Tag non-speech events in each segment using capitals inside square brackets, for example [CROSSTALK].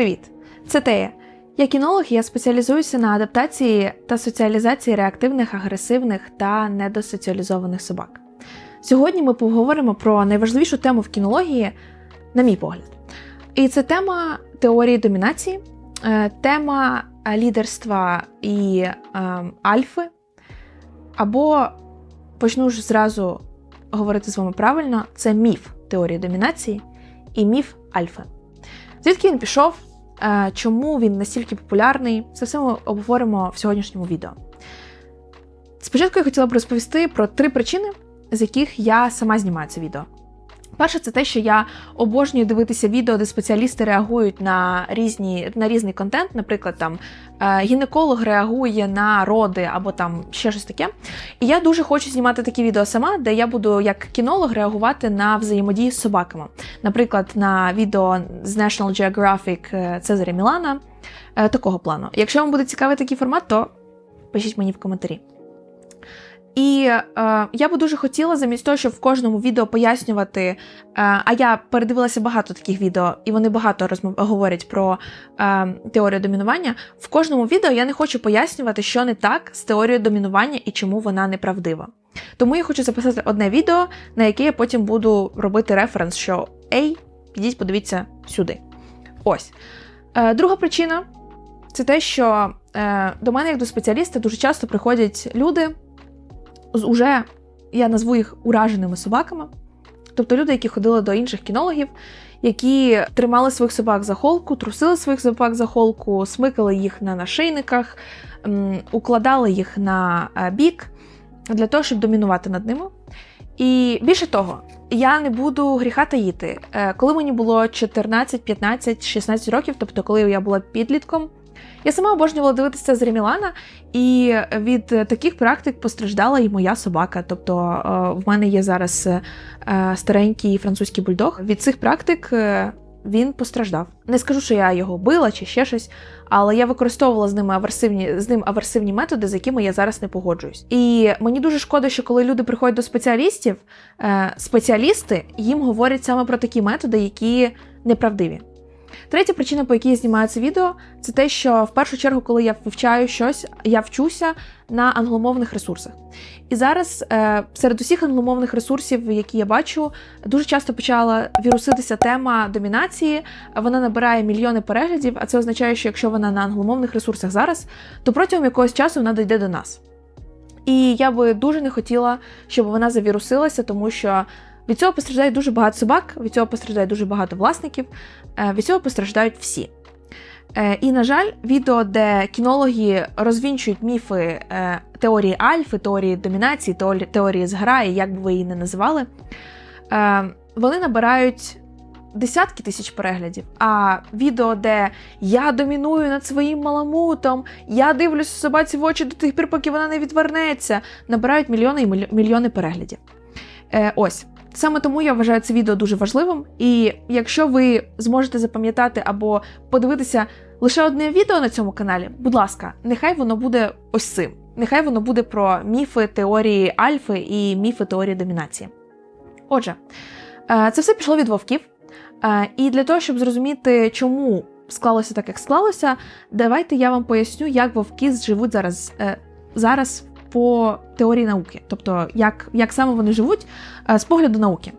Привіт! Це Тея. Я кінолог, я спеціалізуюся на адаптації та соціалізації реактивних, агресивних та недосоціалізованих собак. Сьогодні ми поговоримо про найважливішу тему в кінології, на мій погляд. І це тема теорії домінації, е, тема лідерства і е, альфи. Або почну ж зразу говорити з вами правильно: це міф теорії домінації і міф альфи. Звідки він пішов? Е, чому він настільки популярний? Це все ми обговоримо в сьогоднішньому відео. Спочатку я хотіла б розповісти про три причини, з яких я сама знімаю це відео. Перше, це те, що я обожнюю дивитися відео, де спеціалісти реагують на різні, на різний контент. Наприклад, там е, гінеколог реагує на роди або там ще щось таке. І я дуже хочу знімати такі відео сама, де я буду як кінолог реагувати на взаємодію з собаками. Наприклад, на відео з National Geographic е, Цезаря Мілана. Е, такого плану. Якщо вам буде цікавий такий формат, то пишіть мені в коментарі. І е, я би дуже хотіла, замість того, щоб в кожному відео пояснювати. Е, а я передивилася багато таких відео, і вони багато розмов говорять про е, теорію домінування. В кожному відео я не хочу пояснювати, що не так з теорією домінування і чому вона неправдива. Тому я хочу записати одне відео, на яке я потім буду робити референс, що Ей, підіть, подивіться сюди. Ось. Е, друга причина це те, що е, до мене, як до спеціаліста, дуже часто приходять люди з уже, я назву їх ураженими собаками. Тобто люди, які ходили до інших кінологів, які тримали своїх собак за холку, трусили своїх собак за холку, смикали їх на нашийниках, укладали їх на е, бік для того, щоб домінувати над ними. І більше того, я не буду гріха таїти. Е, коли мені було 14, 15, 16 років, тобто коли я була підлітком, я сама обожнювала дивитися з Ремілана, і від таких практик постраждала і моя собака. Тобто е, в мене є зараз е, старенький французький бульдог. Від цих практик е, він постраждав. Не скажу, що я його била чи ще щось, але я використовувала з ними аверсивні з ним аверсивні методи, з якими я зараз не погоджуюсь. І мені дуже шкода, що коли люди приходять до спеціалістів, спеціалісти їм говорять саме про такі методи, які неправдиві. Третя причина, по якій я знімаю це відео, це те, що в першу чергу, коли я вивчаю щось, я вчуся на англомовних ресурсах. І зараз е, серед усіх англомовних ресурсів, які я бачу, дуже часто почала віруситися тема домінації. Вона набирає мільйони переглядів, а це означає, що якщо вона на англомовних ресурсах зараз, то протягом якогось часу вона дійде до нас. І я би дуже не хотіла, щоб вона завірусилася, тому що від цього постраждає дуже багато собак, від цього постраждає дуже багато власників, е, від цього постраждають всі. Е, і, на жаль, відео, де кінологи розвінчують міфи е, теорії альфи, теорії домінації, теорії зграї, як би ви її не називали, вони набирають десятки тисяч переглядів. А відео, де я доміную над своїм маламутом, я дивлюсь собаці в очі до тих пір, поки вона не відвернеться, набирають мільйони і мільйони переглядів. Ось. Саме тому я вважаю це відео дуже важливим. І якщо ви зможете запам'ятати або подивитися лише одне відео на цьому каналі, будь ласка, нехай воно буде ось цим. Нехай воно буде про міфи теорії альфи і міфи теорії домінації. Отже, е, це все пішло від вовків. Е, і для того, щоб зрозуміти, чому склалося так, як склалося, давайте я вам поясню, як вовки живуть зараз е, зараз по теорії науки, тобто як як саме вони живуть е, з погляду науки.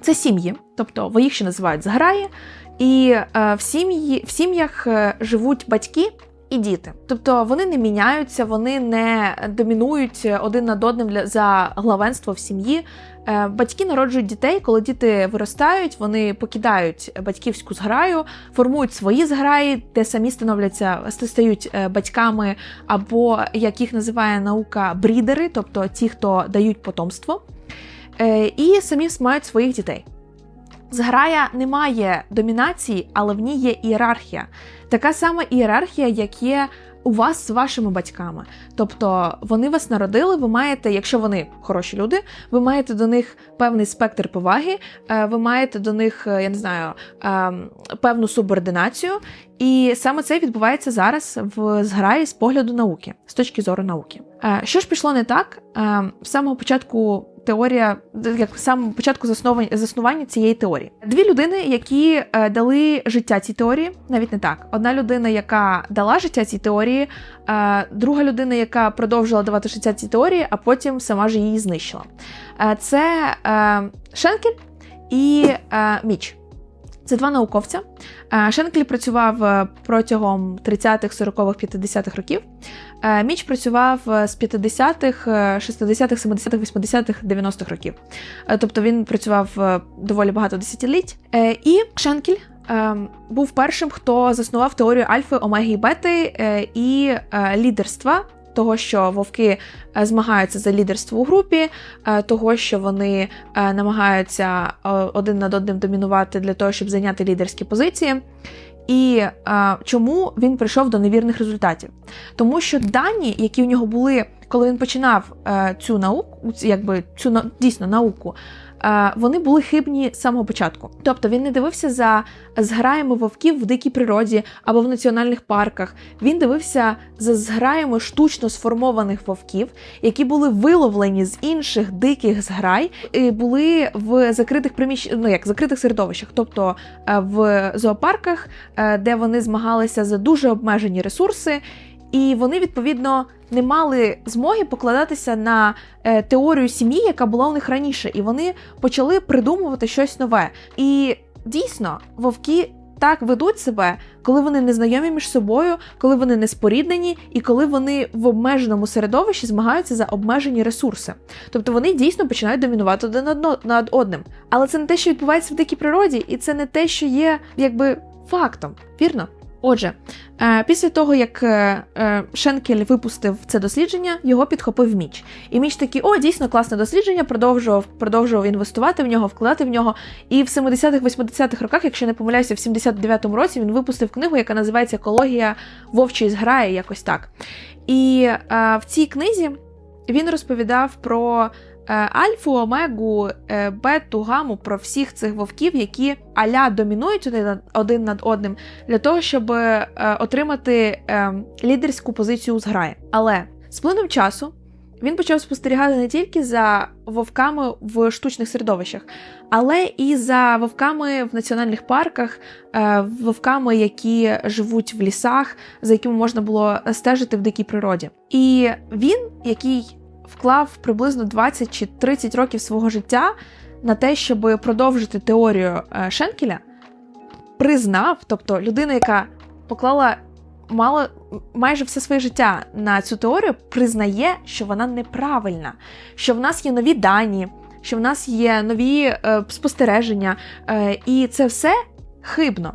Це сім'ї, тобто їх ще називають зграї, і е, в сім'ї в сім'ях е, живуть батьки і діти. Тобто вони не міняються, вони не домінують один над одним для за главенство в сім'ї. Е, батьки народжують дітей, коли діти виростають, вони покидають батьківську зграю, формують свої зграї, де самі становляться, стають е, батьками, або як їх називає наука брідери, тобто ті, хто дають потомство, е, і самі мають своїх дітей. Зграя не має домінації, але в ній є ієрархія. Така сама ієрархія, як є у вас з вашими батьками. Тобто вони вас народили, ви маєте, якщо вони хороші люди, ви маєте до них певний спектр поваги, е, ви маєте до них, е, я не знаю, ем, певну субординацію. І саме це відбувається зараз в зграї з погляду науки, з точки зору науки. Е, що ж пішло не так? З самого початку теорія, як саме початку заснування, заснування цієї теорії. Дві людини, які е, дали життя цій теорії, навіть не так. Одна людина, яка дала життя цій теорії, е, друга людина, яка продовжила давати життя цій теорії, а потім сама ж її знищила. Е, це Шенкель і Міч. Це два науковця. Е, Шенкель працював е, протягом 30-х, 40-х, 50-х років. Е, Міч працював з 50-х, е, 60-х, 70-х, 80-х, 90-х років. Тобто він працював доволі багато десятиліть. І Шенкель був першим, хто заснував теорію альфи, омеги і бети і лідерства. Того, що вовки е, змагаються за лідерство у групі, е, того, що вони е, намагаються один над одним домінувати для того, щоб зайняти лідерські позиції. І е, чому він прийшов до невірних результатів? Тому що дані, які у нього були, коли він починав е, цю науку, якби цю дійсно науку, вони були хибні з самого початку. Тобто він не дивився за зграями вовків в дикій природі або в національних парках. Він дивився за зграями штучно сформованих вовків, які були виловлені з інших диких зграй, і були в закритих приміщ... ну як закритих середовищах, тобто е, в зоопарках, е, де вони змагалися за дуже обмежені ресурси, і вони відповідно не мали змоги покладатися на е, теорію сім'ї, яка була у них раніше, і вони почали придумувати щось нове. І дійсно, вовки. Так ведуть себе, коли вони не знайомі між собою, коли вони не споріднені, і коли вони в обмеженому середовищі змагаються за обмежені ресурси. Тобто вони дійсно починають домінувати один над одним. Але це не те, що відбувається в дикій природі, і це не те, що є якби фактом, вірно? Отже, е, після того, як е, е, Шенкель випустив це дослідження, його підхопив Міч. І Міч такий, о, дійсно класне дослідження, продовжував, продовжував інвестувати в нього, вкладати в нього. І в 70-х, 80-х роках, якщо не помиляюся, в 79-му році він випустив книгу, яка називається Екологія вовчої зграї, якось так. І в цій книзі він розповідав про альфу, омегу, е, бету, гаму, про всіх цих вовків, які аля домінують один над, одним, для того, щоб е, отримати е, лідерську позицію у зграї. Але з плином часу він почав спостерігати не тільки за вовками в штучних середовищах, але і за вовками в національних парках, е, вовками, які живуть в лісах, за якими можна було стежити в дикій природі. І він, який вклав приблизно 20 чи 30 років свого життя на те, щоб продовжити теорію е, Шенкеля, признав, тобто людина, яка поклала мало майже все своє життя на цю теорію, признає, що вона неправильна, що в нас є нові дані, що в нас є нові е, спостереження, е, і це все хибно.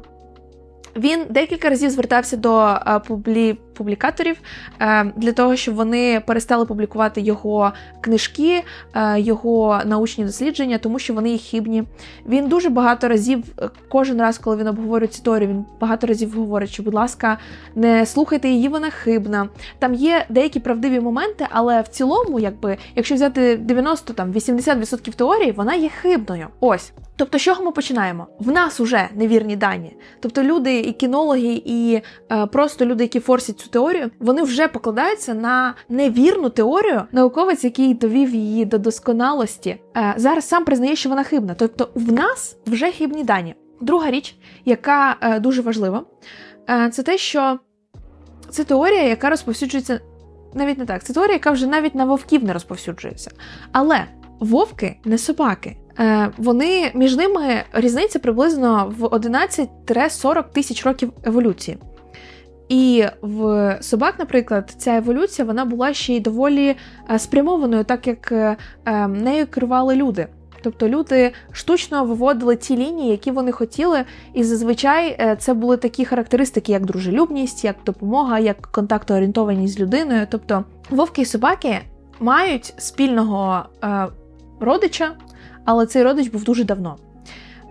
Він декілька разів звертався до е, публі... публікаторів е, для того, щоб вони перестали публікувати його книжки, е, його научні дослідження, тому що вони є хибні. Він дуже багато разів, е, кожен раз, коли він обговорює цю теорію, він багато разів говорить, що, будь ласка, не слухайте її, вона хибна. Там є деякі правдиві моменти, але в цілому, якби, якщо взяти 90 там 80% теорії, вона є хибною. Ось. Тобто, з чого ми починаємо? В нас уже невірні дані. Тобто, люди, і кінологи, і е, просто люди, які форсять цю теорію, вони вже покладаються на невірну теорію. Науковець, який довів її до досконалості, е, зараз сам признає, що вона хибна. Тобто, в нас вже хибні дані. Друга річ, яка е, дуже важлива, е, це те, що це теорія, яка розповсюджується навіть не так. Це теорія, яка вже навіть на вовків не розповсюджується. Але вовки не собаки. Вони між ними різниця приблизно в 11-40 тисяч років еволюції. І в собак, наприклад, ця еволюція вона була ще й доволі е, спрямованою, так як е, е, нею керували люди. Тобто люди штучно виводили ті лінії, які вони хотіли, і зазвичай це були такі характеристики, як дружелюбність, як допомога, як контактоорієнтованість з людиною. Тобто вовки і собаки мають спільного родича, але цей родич був дуже давно.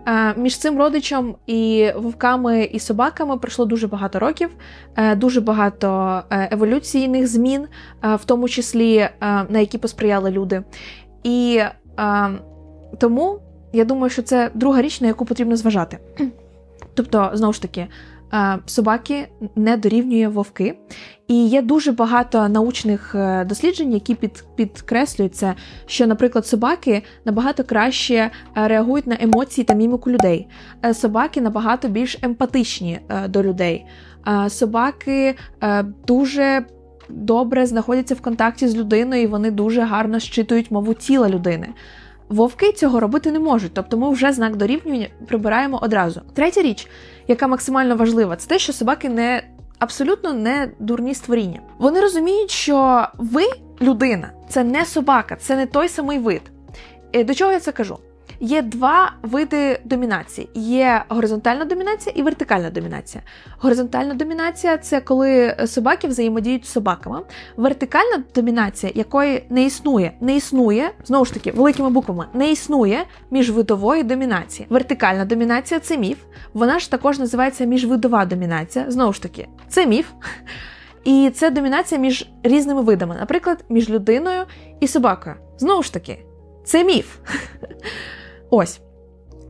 Е, Між цим родичем і вовками і собаками пройшло дуже багато років, е, дуже багато е, еволюційних змін, в тому числі на які посприяли люди. І тому я думаю, що це друга річ, на яку потрібно зважати. Тобто, знову ж таки, собаки не дорівнює вовки, І є дуже багато научних е, досліджень, які під, підкреслюють це, що, наприклад, собаки набагато краще е, реагують на емоції та міміку людей. Е, Собаки набагато більш емпатичні е, до людей. Е, Собаки е, дуже добре знаходяться в контакті з людиною, і вони дуже гарно щитують мову тіла людини. Вовки цього робити не можуть, тобто ми вже знак дорівнювання прибираємо одразу. Третя річ, яка максимально важлива, це те, що собаки не абсолютно не дурні створіння. Вони розуміють, що ви людина, це не собака, це не той самий вид. Е, До чого я це кажу? Є два види домінації: є горизонтальна домінація і вертикальна домінація. Горизонтальна домінація це коли собаки взаємодіють з собаками. Вертикальна домінація, якої не існує, не існує знову ж таки великими буквами, не існує міжвидової домінації. Вертикальна домінація це міф. Вона ж також називається міжвидова домінація. Знову ж таки, це міф. І це домінація між різними видами, наприклад, між людиною і собакою. Знову ж таки, це міф. Ось.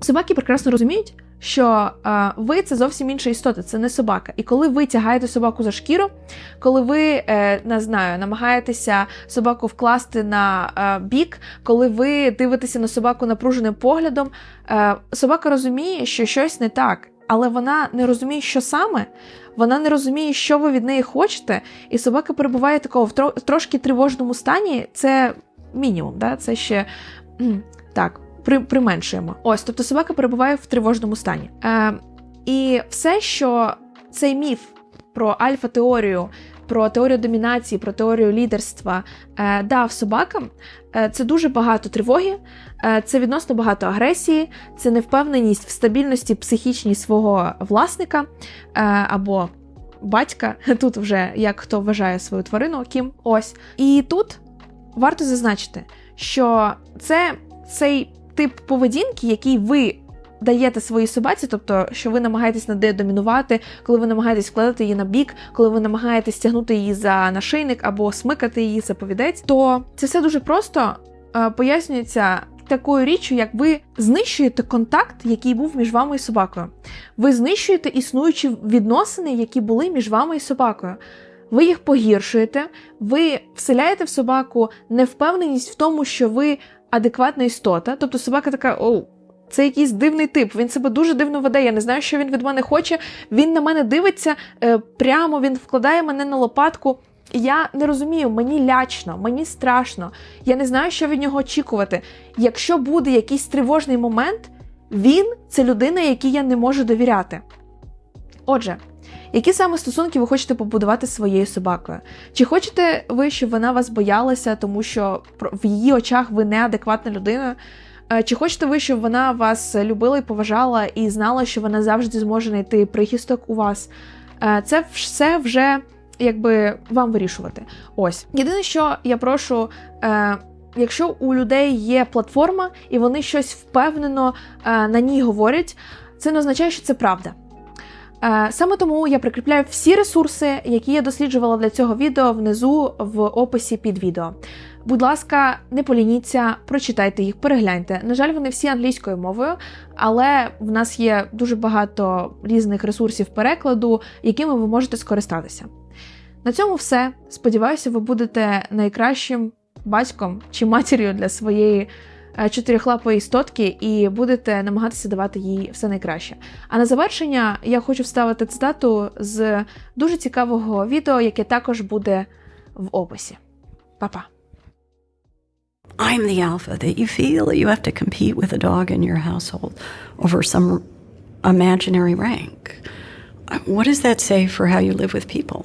Собаки прекрасно розуміють, що е, ви це зовсім інша істота, це не собака. І коли ви тягаєте собаку за шкіру, коли ви е, не знаю, намагаєтеся собаку вкласти на е, бік, коли ви дивитеся на собаку напруженим поглядом, е, собака розуміє, що щось не так, але вона не розуміє, що саме. Вона не розуміє, що ви від неї хочете, і собака перебуває такого в трошки тривожному стані. Це мінімум, да? це ще так при, применшуємо. Ось, тобто собака перебуває в тривожному стані. Е, і все, що цей міф про альфа-теорію, про теорію домінації, про теорію лідерства е, дав собакам, е, це дуже багато тривоги, е, це відносно багато агресії, це невпевненість в стабільності психічній свого власника е, або батька. [LAUGHS] Тут вже як хто вважає свою тварину, ким ось. І тут варто зазначити, що це цей тип поведінки, який ви даєте своїй собаці, тобто, що ви намагаєтесь над нею домінувати, коли ви намагаєтесь вкладати її на бік, коли ви намагаєтесь тягнути її за нашийник або смикати її за повідець, то це все дуже просто е, пояснюється. Такою річчю, як ви знищуєте контакт, який був між вами і собакою. Ви знищуєте існуючі відносини, які були між вами і собакою. Ви їх погіршуєте, ви вселяєте в собаку невпевненість в тому, що ви адекватна істота. Тобто собака така: оу, це якийсь дивний тип. Він себе дуже дивно веде. Я не знаю, що він від мене хоче. Він на мене дивиться е, прямо, він вкладає мене на лопатку. Я не розумію, мені лячно, мені страшно. Я не знаю, що від нього очікувати. Якщо буде якийсь тривожний момент, він це людина, якій я не можу довіряти. Отже, які саме стосунки ви хочете побудувати зі своєю собакою? Чи хочете ви, щоб вона вас боялася, тому що в її очах ви неадекватна людина? Е, Чи хочете ви, щоб вона вас любила і поважала і знала, що вона завжди зможе знайти прихисток у вас? Е, Це все вже якби вам вирішувати. Ось єдине, що я прошу. Е, Якщо у людей є платформа і вони щось впевнено на ній говорять, це не означає, що це правда. Е, Саме тому я прикріпляю всі ресурси, які я досліджувала для цього відео внизу в описі під відео. Будь ласка, не полініться, прочитайте їх, перегляньте. На жаль, вони всі англійською мовою, але в нас є дуже багато різних ресурсів перекладу, якими ви можете скористатися. На цьому все. Сподіваюся, ви будете найкращим батьком чи матір'ю для своєї чотирихлапої істотки і будете намагатися давати їй все найкраще. А на завершення я хочу вставити цитату з дуже цікавого відео, яке також буде в описі. Па-па! I'm the alpha that you feel you have to compete with a dog in your household over some imaginary rank. What does that say for how you live with people?